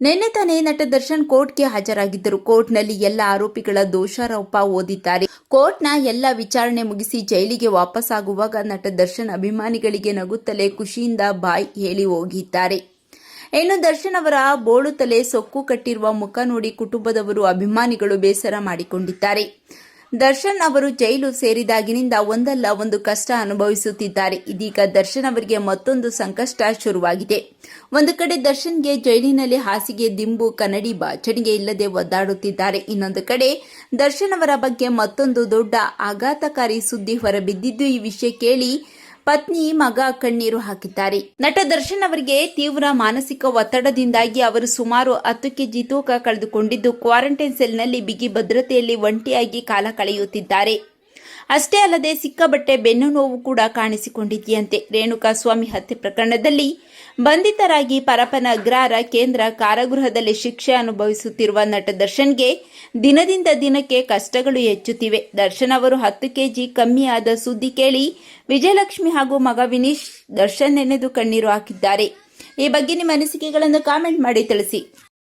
ನಿನ್ನೆ ತಾನೇ ನಟ ದರ್ಶನ್ ಕೋರ್ಟ್ಗೆ ಹಾಜರಾಗಿದ್ದರು. ಕೋರ್ಟ್ನಲ್ಲಿ ಎಲ್ಲ ಆರೋಪಿಗಳ ದೋಷಾರೋಪ ಓದಿದ್ದಾರೆ. ಕೋರ್ಟ್ನ ಎಲ್ಲ ವಿಚಾರಣೆ ಮುಗಿಸಿ ಜೈಲಿಗೆ ವಾಪಸ್ಸಾಗುವಾಗ ನಟ ದರ್ಶನ್ ಅಭಿಮಾನಿಗಳಿಗೆ ನಗುತ್ತಲೇ ಖುಷಿಯಿಂದ ಬಾಯ್ ಹೇಳಿ ಹೋಗಿದ್ದಾರೆ. ಇನ್ನು ದರ್ಶನ್ ಅವರ ಬೋಳು ತಲೆ ಸೊಕ್ಕು ಕಟ್ಟಿರುವ ಮುಖ ನೋಡಿ ಕುಟುಂಬದವರು ಅಭಿಮಾನಿಗಳು ಬೇಸರ ಮಾಡಿಕೊಂಡಿದ್ದಾರೆ. ದರ್ಶನ್ ಅವರು ಜೈಲು ಸೇರಿದಾಗಿನಿಂದ ಒಂದಲ್ಲ ಒಂದು ಕಷ್ಟ ಅನುಭವಿಸುತ್ತಿದ್ದಾರೆ. ಇದೀಗ ದರ್ಶನ್ ಅವರಿಗೆ ಮತ್ತೊಂದು ಸಂಕಷ್ಟ ಶುರುವಾಗಿದೆ. ಒಂದು ಕಡೆ ದರ್ಶನ್ಗೆ ಜೈಲಿನಲ್ಲಿ ಹಾಸಿಗೆ, ದಿಂಬು, ಕನ್ನಡಿ ಬಾಚಣಿಗೆ ಇಲ್ಲದೆ ಒದ್ದಾಡುತ್ತಿದ್ದಾರೆ. ಇನ್ನೊಂದು ಕಡೆ ದರ್ಶನ್ ಅವರ ಬಗ್ಗೆ ಮತ್ತೊಂದು ದೊಡ್ಡ ಆಘಾತಕಾರಿ ಸುದ್ದಿ ಹೊರಬಿದ್ದಿದ್ದು ಈ ವಿಷಯ ಕೇಳಿ ಪತ್ನಿ, ಮಗ ಕಣ್ಣೀರು ಹಾಕಿದ್ದಾರೆ. ನಟ ದರ್ಶನ್ ಅವರಿಗೆ ತೀವ್ರ ಮಾನಸಿಕ ಒತ್ತಡದಿಂದಾಗಿ ಅವರು ಸುಮಾರು ಹತ್ತು ಕೆಜಿ ತೂಕ ಕಳೆದುಕೊಂಡಿದ್ದು, ಕ್ವಾರಂಟೈನ್ ಸೆಲ್ನಲ್ಲಿ ಬಿಗಿ ಭದ್ರತೆಯಲ್ಲಿ ಒಂಟಿಯಾಗಿ ಕಾಲ ಕಳೆಯುತ್ತಿದ್ದಾರೆ. ಅಷ್ಟೇ ಅಲ್ಲದೆ ಸಿಕ್ಕಬಟ್ಟೆ ಬೆನ್ನು ನೋವು ಕೂಡ ಕಾಣಿಸಿಕೊಂಡಿದೆಯಂತೆ ರೇಣುಕಾ ಸ್ವಾಮಿ ಹತ್ಯೆ ಪ್ರಕರಣದಲ್ಲಿ ಬಂಧಿತರಾಗಿ ಪರಪನ ಅಗ್ರಹಾರ ಕೇಂದ್ರ ಕಾರಾಗೃಹದಲ್ಲಿ ಶಿಕ್ಷೆ ಅನುಭವಿಸುತ್ತಿರುವ ನಟ ದರ್ಶನ್ಗೆ ದಿನದಿಂದ ದಿನಕ್ಕೆ ಕಷ್ಟಗಳು ಹೆಚ್ಚುತ್ತಿವೆ. ದರ್ಶನ್ ಅವರು ಹತ್ತು ಕೆಜಿ ಕಮ್ಮಿಯಾದ ಸುದ್ದಿ ಕೇಳಿ ವಿಜಯಲಕ್ಷ್ಮಿ ಹಾಗೂ ಮಗ ವಿನೀಶ್ ದರ್ಶನ್ ನೆನೆದು ಕಣ್ಣೀರು ಹಾಕಿದ್ದಾರೆ. ಈ ಬಗ್ಗೆ ನಿಮ್ಮ ಅನಿಸಿಕೆಗಳನ್ನು ಕಾಮೆಂಟ್ ಮಾಡಿ ತಿಳಿಸಿ.